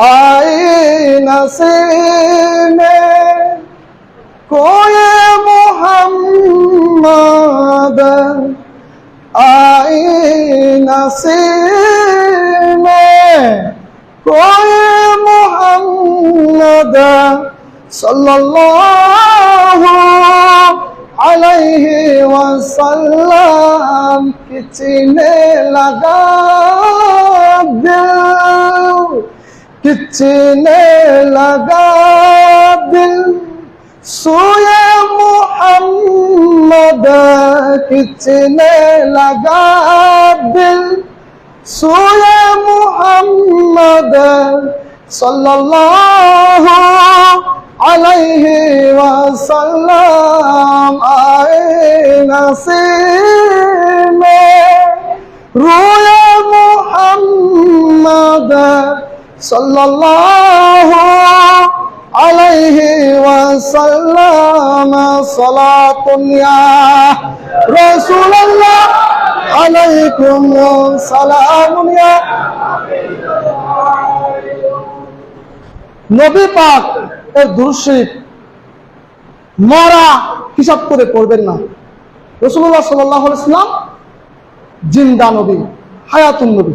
آئے نسیم کوئی محمد آئے نسیم کوئی محمد صلی اللہ علیہ وسلم کچھ نے لگا किचने लगा दिल सोए मोहम्मद किचने लगा दिल सोए मोहम्मद सल्लल्लाहु अलैहि वसल्लम आए नसीब में रोए সাল্লাল্লাহু আলাইহি ওয়াসাল্লাম সালাতুন ইয়া রাসূলুল্লাহ আলাইকুম সালামুন ইয়া। নবী পাক এর দুরুশরীফ মারা হিসাব করে করবেন না। রসুল্লাহ সাল্লাহ ইসলাম জিন্দা নবী, হায়াতুন নবী।